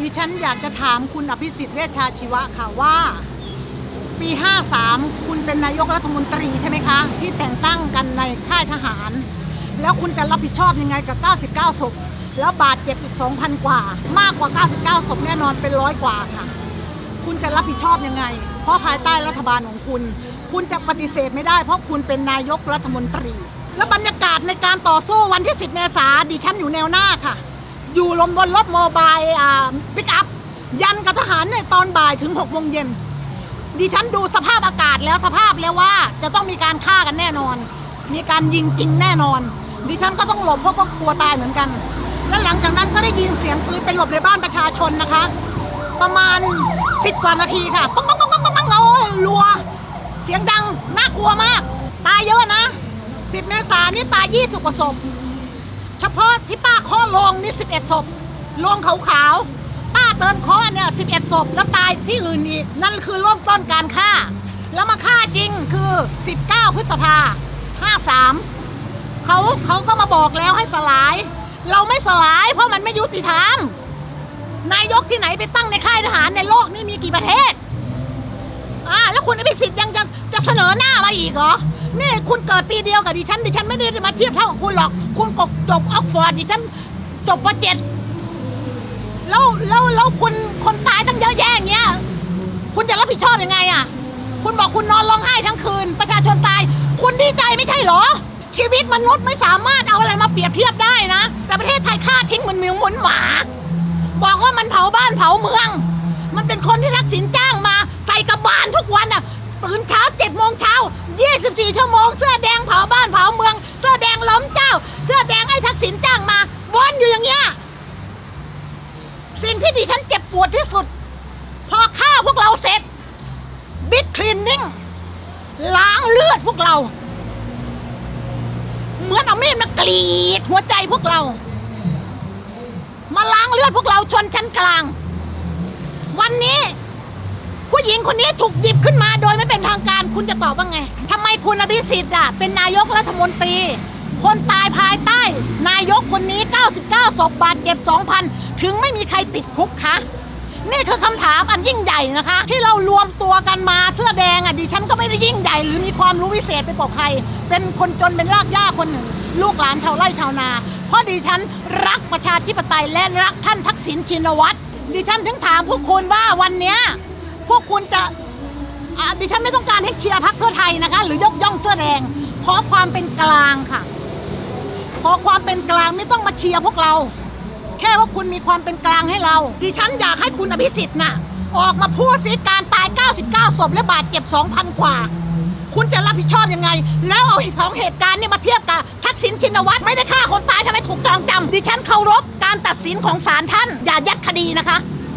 ดิฉันอยากจะถามคุณอภิสิทธิ์เวชชาชีวะค่ะว่า ปี 53 คุณเป็นนายกรัฐมนตรีใช่ไหมคะ ที่แต่งตั้งกันในค่ายทหาร แล้วคุณจะรับผิดชอบยังไงกับ 99 ศพ แล้วบาดเจ็บอีก 2,000 กว่า มากกว่า 99 ศพแน่นอนเป็นร้อยกว่าค่ะ คุณจะรับผิดชอบยังไง เพราะภายใต้รัฐบาลของคุณ คุณจะปฏิเสธไม่ได้ เพราะคุณเป็นนายกรัฐมนตรี และบรรยากาศในการต่อสู้วันที่ 10 เมษาดิฉันอยู่แนวหน้าค่ะ อยู่ลมบนรถโมบายอ่าปิกอัพยันกับทหารในตอนบ่ายถึง6โมงเย็นดิฉันดูสภาพอากาศแล้วสภาพแล้วว่าจะต้องมีการฆ่ากันแน่นอน มีการยิงจริงแน่นอน ดิฉันก็ต้องหลบเพราะก็กลัวตายเหมือนกัน แล้วหลังจากนั้นก็ได้ยินเสียงปืนไปหลบในบ้านประชาชนนะคะ ประมาณสิบกว่านาทีค่ะปังปังปังปังปังปังเรารัว เสียงดังน่ากลัวมาก ตายเยอะนะสิบเมษายนนี่ตายยี่สิบกว่าศพ เฉพาะที่ป้าเคาะลงนี่11ศพลงขาวๆป้าเตินเคาะเนี่ย11ศพแล้วตายที่อื่นอีกนั่นคือเริ่มต้นการฆ่า แล้วมาฆ่าจริงคือ 19 พฤษภา53เขาเขาก็มาบอกแล้วให้สลาย เราไม่สลายเพราะมันไม่ยุติธรรมนายกที่ไหนไปตั้งในค่ายทหารในโลกนี้มีกี่ประเทศอ่าแล้วคุณอภิสิทธิ์ยังจะจะเสนอหน้ามาอีกเหรอ นี่คุณเกิดปีเดียวกับดิฉัน ดิฉันไม่ได้มาเทียบเท่ากับคุณหรอก คุณกบจบออกฟอร์ดดิฉันจบปเจ็ดแล้วแล้วแล้วคุณคนตายตั้งเยอะแยะอย่างเงี้ย คุณจะรับผิดชอบยังไงอะ คุณบอกคุณนอนร้องไห้ทั้งคืน ประชาชนตาย คุณดีใจไม่ใช่เหรอ ชีวิตมนุษย์ไม่สามารถเอาอะไรมาเปรียบเทียบได้นะ แต่ประเทศไทยฆ่าทิ้งเหมือนมิวเหมือนหมา บอกว่ามันเผาบ้านเผาเมือง มันเป็นคนที่ทักษิณจ้างมาใส่กระบาลทุกวันอะตื่นเช้าเจ็ดโมงเช้า 24 ชั่วโมง เสื้อแดงเผาบ้านเผาเมือง เสื้อแดงล้มเจ้า เสื้อแดงไอ้ทักษิณจ้างมาวนอยู่อย่างเงี้ย สิ่งที่ดิฉันเจ็บปวดที่สุด พอฆ่าพวกเราเสร็จบิ๊กคลีนนิ่งล้างเลือดพวกเรา เหมือนเอามีดมากรีดหัวใจพวกเรา มาล้างเลือดพวกเราชนชั้นกลาง วันนี้ ผู้หญิงคนนี้ถูกหยิบขึ้นมาโดยไม่เป็นทางการคุณจะตอบว่าไงทำไมคุณอภิสิทธิ์อะเป็นนายกรัฐมนตรี คนตายภายใต้ นายกคนนี้ 99ศพบาดเจ็บ2,000 ถึงไม่มีใครติดคุกคะนี่คือคำถามอันยิ่งใหญ่นะคะ ที่เรารวมตัวกันมาเสื้อแดงอะดิฉันก็ไม่ได้ยิ่งใหญ่ หรือมีความรู้วิเศษไปกว่าใคร เป็นคนจนเป็นรากหญ้าคนหนึ่ง ลูกหลานชาวไร่ชาวนา เพราะดิฉันรักประชาธิปไตยและรักท่านทักษิณชินวัตรดิฉันถึงถามพวกคุณว่าวันเนี้ย พวกคุณจะดิฉันไม่ต้องการให้เชียร์พรรคเพื่อไทยนะคะ หรือยกย่องเสื้อแดงขอความเป็นกลางค่ะ ขอความเป็นกลางไม่ต้องมาเชียร์พวกเรา แค่ว่าคุณมีความเป็นกลางให้เรา ดิฉันอยากให้คุณอภิสิทธิ์น่ะ ออกมาพูดสิการตาย 99ศพและบาดเจ็บ 2,000 กว่า คุณจะรับผิดชอบยังไง แล้วเอาสองเหตุการณ์นี่มาเทียบกับทักษิณชินวัตรไม่ได้ฆ่าคนตายทำไหมถูกจองจำดิฉันเคารพการตัดสินของศาลท่าน อย่ายัดคดีนะคะ